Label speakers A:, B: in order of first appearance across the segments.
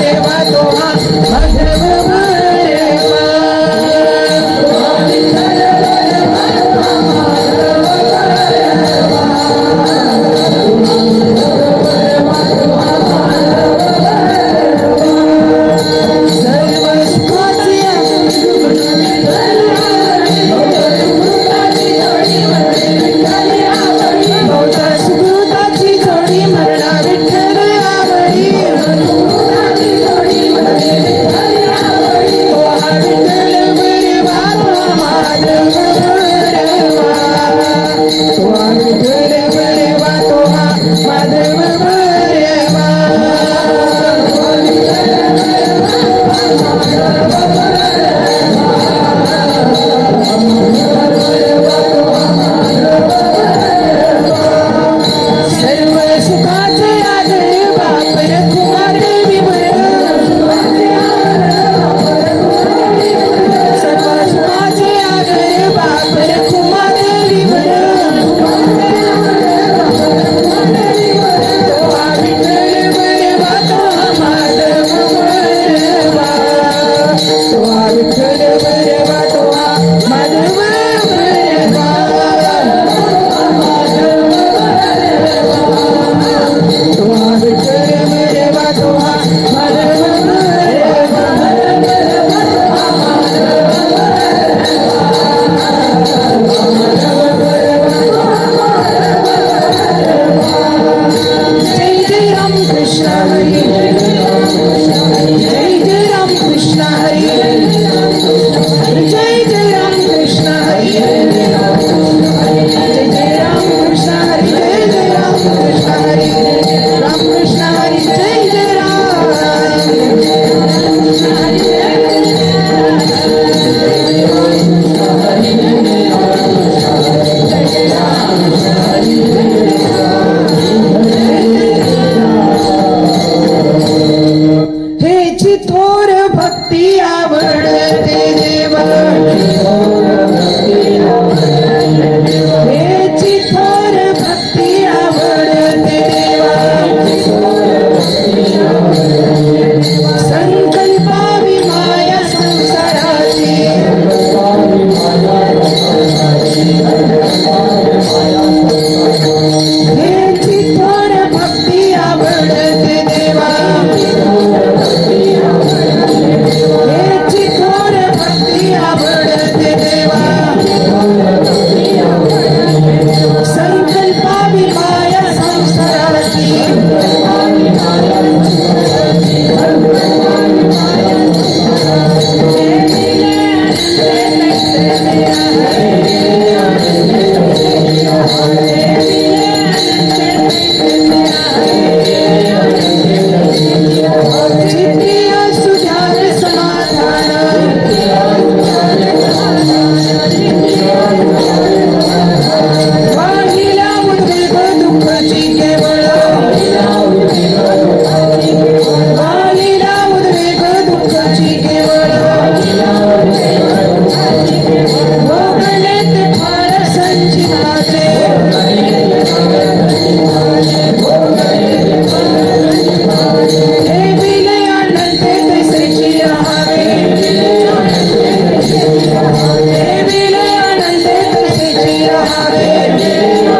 A: દેવા તો ભજવ Amen.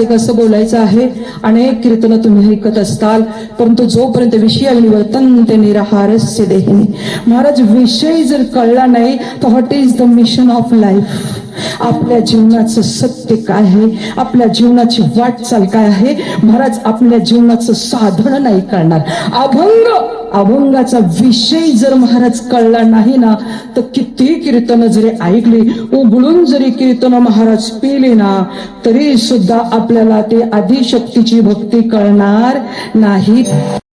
A: मला कसं बोलायचं आहे अनेक कीर्तन तुम्ही ऐकत असताल परंतु जोपर्यंत विषय वर्तन ते निराहारस्य देही महाराज विषय जर कळला नाही तर what is the mission of life आपल्या जीवनाचं सत्य काय आहे? आपल्या जीवनाची वाटचाल काय आहे? महाराज आपल्या जीवनाचं साधन नाही कळणार अभंग अभंगाचा विषय जर महाराज कळला नाही ना तर किती कीर्तन जरी ऐकली उघडून जरी कीर्तन महाराज पिली ना तरी सुद्धा आपल्याला ते आदिशक्तीची भक्ती कळणार नाही.